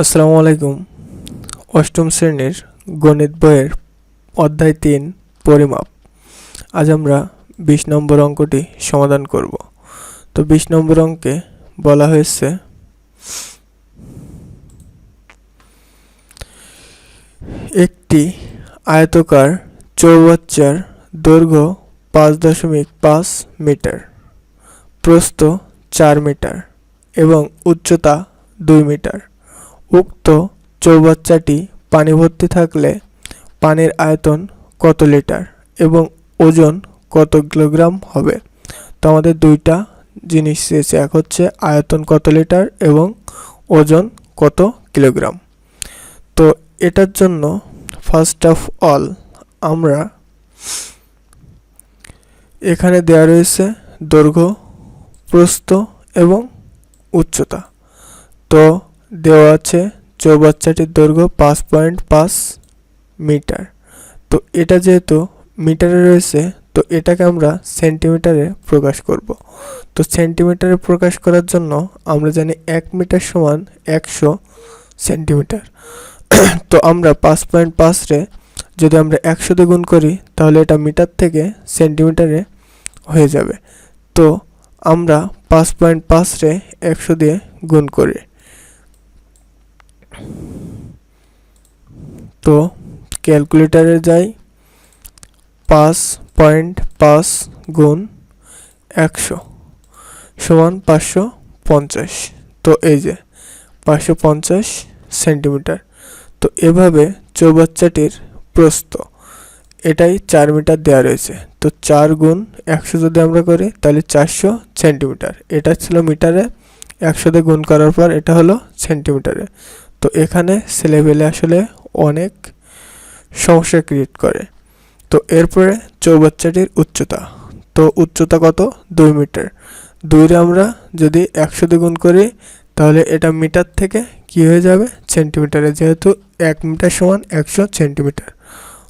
আসসালামু আলাইকুম। অষ্টম শ্রেণির গণিত বইয়ের অধ্যায় তিন, পরিমাপ। আজ আমরা বিশ নম্বর অঙ্কটি সমাধান করব। তো বিশ নম্বর অঙ্কে বলা হয়েছে, একটি আয়তকার চৌবাচ্চার দৈর্ঘ্য পাঁচ দশমিক পাঁচ মিটার, প্রস্থ চার মিটার এবং উচ্চতা দুই মিটার। উক্ত চৌবাচ্চাটি পানি ভর্তি থাকলে পানির আয়তন কত লিটার এবং ওজন কত কিলোগ্রাম হবে? তো আমাদের দুইটা জিনিস চেয়েছে এক হচ্ছে আয়তন কত লিটার এবং ওজন কত কিলোগ্রাম। তো এটার জন্য ফার্স্ট অফ অল আমরা এখানে দেওয়া রয়েছে দৈর্ঘ্য, প্রস্থ এবং উচ্চতা। তো দেওয়া আছে চৌবাচ্চাটির দৈর্ঘ্য পাঁচ পয়েন্ট পাঁচ মিটার। তো এটা যেহেতু মিটারে রয়েছে, তো এটাকে আমরা সেন্টিমিটারে প্রকাশ করব। তো সেন্টিমিটারে প্রকাশ করার জন্য আমরা জানি এক মিটার সমান একশো সেন্টিমিটার। তো আমরা পাঁচ পয়েন্ট পাঁচরে যদি আমরা একশো দিয়ে গুণ করি, তাহলে এটা মিটার থেকে সেন্টিমিটারে হয়ে যাবে। তো আমরা পাঁচ পয়েন্ট পাঁচরে একশো দিয়ে গুণ করি। তো ক্যালকুলেটারে যাই, পাঁচ পয়েন্ট পাঁচ গুণ একশো সমান পাঁচশো পঞ্চাশ। তো এই যে, পাঁচশো পঞ্চাশ সেন্টিমিটার তো এভাবে চৌবাচ্চাটির প্রস্থ, এটাই চার মিটার দেওয়া রয়েছে। তো চার গুণ একশো যদি আমরা করি, তাহলে চারশো সেন্টিমিটার এটা ছিল মিটারে একশো দিয়ে গুণ করার পর এটা হলো সেন্টিমিটারে তো এখানে ছেলেবেলে আসলে অনেক সমস্যা ক্রিয়েট করে। তো এরপরে চৌবাচ্চাটির উচ্চতা। তো উচ্চতা কত? দুই মিটার। দুইরে আমরা যদি একশো দিয়ে গুণ করি, তাহলে এটা মিটার থেকে কি হয়ে যাবে? সেন্টিমিটারে। যেহেতু এক মিটার সমান একশো সেন্টিমিটার।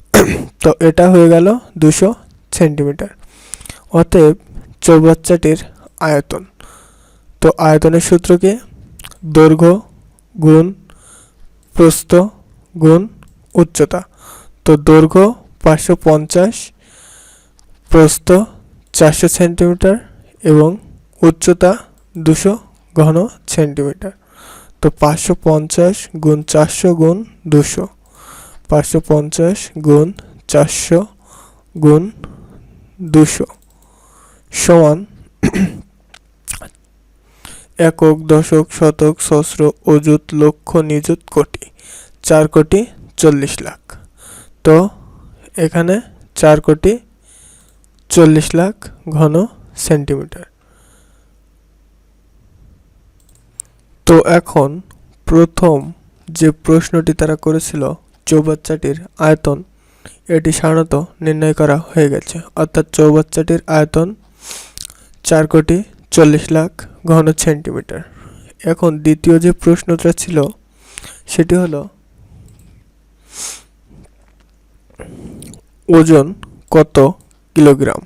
তো এটা হয়ে গেল দুশো সেন্টিমিটার। অতএব চৌবাচ্চাটির আয়তন। তো আয়তনের সূত্র কি? দৈর্ঘ্য গুণ প্রস্থ গুণ উচ্চতা। তো দৈর্ঘ্য পাঁচশো পঞ্চাশ, প্রস্থ চারশো সেন্টিমিটার এবং উচ্চতা দুশো ঘন সেন্টিমিটার। তো পাঁচশো পঞ্চাশ গুণ চারশো গুণ দুশো, পাঁচশো পঞ্চাশ গুণ চারশো গুণ দুশো সমান একক, দশক, শতক, সহস্র অযুত লক্ষ নিযুত কোটি, চার কোটি চল্লিশ লাখ। তো, এখানে চার কোটি চল্লিশ লাখ ঘন সেন্টিমিটার। তো এখন প্রথম যে প্রশ্নটি তারা করেছিল চৌবাচ্চাটির আয়তন, এটি সাধারণত নির্ণয় করা হয়ে গেছে। অর্থাৎ চৌবাচ্চাটির আয়তন চার কোটি চল্লিশ লাখ ঘন সেন্টিমিটার। এখন দ্বিতীয় যে প্রশ্নটা ছিল, সেটি হলো, ওজন কত কিলোগ্রাম?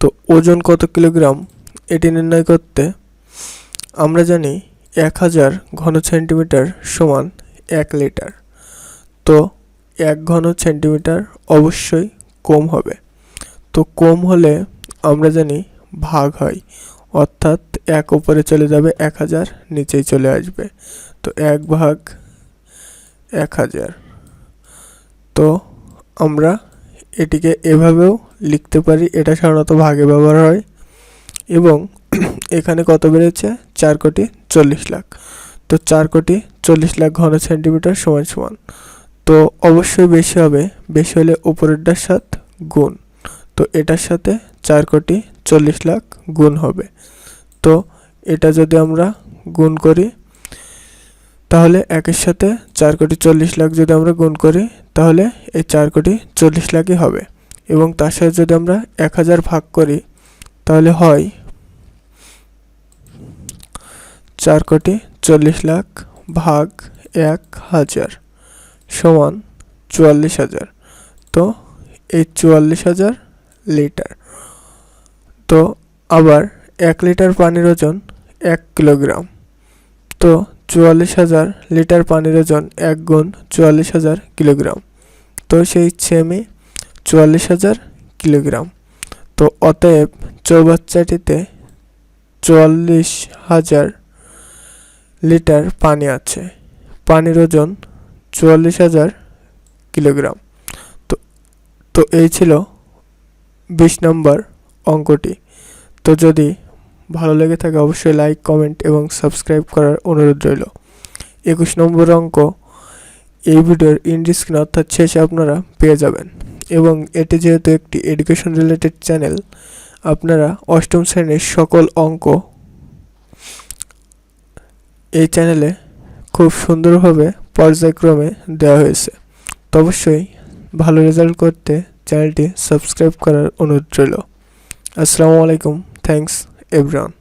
তো ওজন কত কিলোগ্রাম, এটি নির্ণয় করতে আমরা জানি এক হাজার ঘন সেন্টিমিটার সমান এক লিটার। তো এক ঘন সেন্টিমিটার অবশ্যই কম হবে। তো কম হলে আমরা জানি ভাগ হয়, অর্থাৎ এক উপরে চলে যাবে এক হাজার, নিচেই চলে আসবে। তো এক ভাগ এক হাজার। তো আমরা এটিকে এভাবেও লিখতে পারি, এটা সাধারণত ভাগে ব্যবহার হয়। এবং এখানে কত বেড়েছে চার কোটি চল্লিশ লাখ। তো চার কোটি চল্লিশ লাখ ঘন সেন্টিমিটার সমান সমান। তো অবশ্যই বেশি হবে, বেশি হলে উপরেরটার সাথে গুণ। তো এটার সাথে চার কোটি চল্লিশ লাখ গুণ হবে। তো এটা যদি আমরা গুণ করি, তাহলে একের সাথে চার কোটি চল্লিশ লাখ যদি আমরা গুণ করি, তাহলে এই চার কোটি চল্লিশ লাখই হবে। এবং তার সাথে যদি আমরা এক হাজার ভাগ করি, তাহলে হয় চার কোটি চল্লিশ লাখ ভাগ এক হাজার সমান চুয়াল্লিশ হাজার। তো এই চুয়াল্লিশ হাজার লিটার। তো আবার এক লিটার পানির ওজন এক কিলোগ্রাম। তো চুয়াল্লিশ হাজার লিটার পানির ওজন এক গুণ চুয়াল্লিশ হাজার কিলোগ্রাম। তো সেই সেমই চুয়াল্লিশ হাজার কিলোগ্রাম। তো অতএব চৌবাচ্চাটিতে চুয়াল্লিশ হাজার লিটার পানি আছে। পানির ওজন চুয়াল্লিশ হাজার কিলোগ্রাম। তো তো এই ছিল বিশ নম্বর অঙ্কটি। তো যদি ভালো লেগে থাকে অবশ্যই লাইক কমেন্ট এবং সাবস্ক্রাইব করার অনুরোধ রইল। একুশ নম্বর অঙ্ক, এই ভিডিওর ইন্ডিস্ক্রিন অর্থাৎ শেষে আপনারা পেয়ে যাবেন। এবং এটি যেহেতু একটি এডুকেশন রিলেটেড চ্যানেল আপনারা অষ্টম শ্রেণির সকল অঙ্ক এই চ্যানেলে খুব সুন্দরভাবে পর্যায়ক্রমে দেওয়া হয়েছে। তো অবশ্যই ভালো রেজাল্ট করতে চ্যানেলটি সাবস্ক্রাইব করার অনুরোধ রইল। আসসালামু আলাইকুম থ্যাংকস Evran